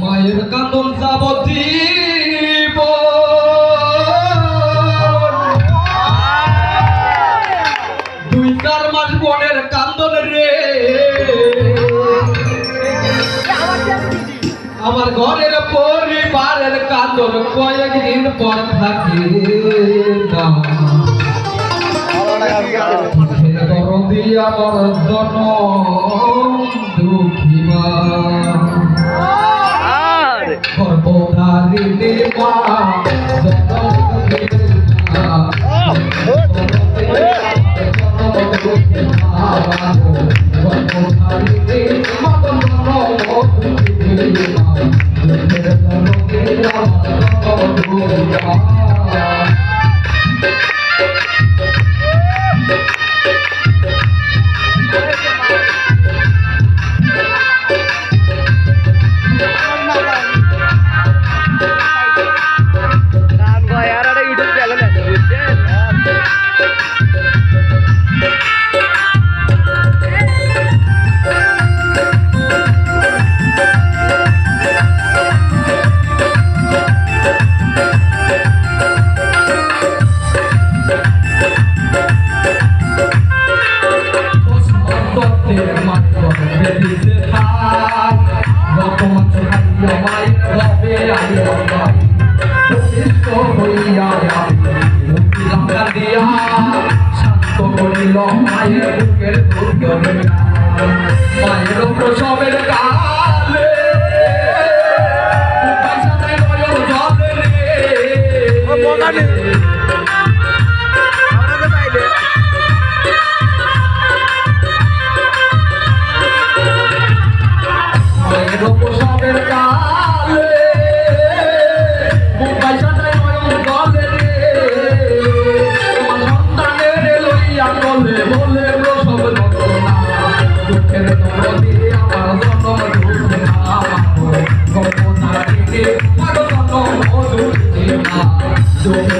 মায়ের কান্দন যাবতীব ঘরের পরিবারের কান্দন কয়েকদিন পর থাকে না দরদি আমার জন দুঃখিমা সর্বদারিণী মা Yeah. মায়ের বুকের দুর্গম মায়ের প্রসবের কালে So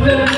Thank you.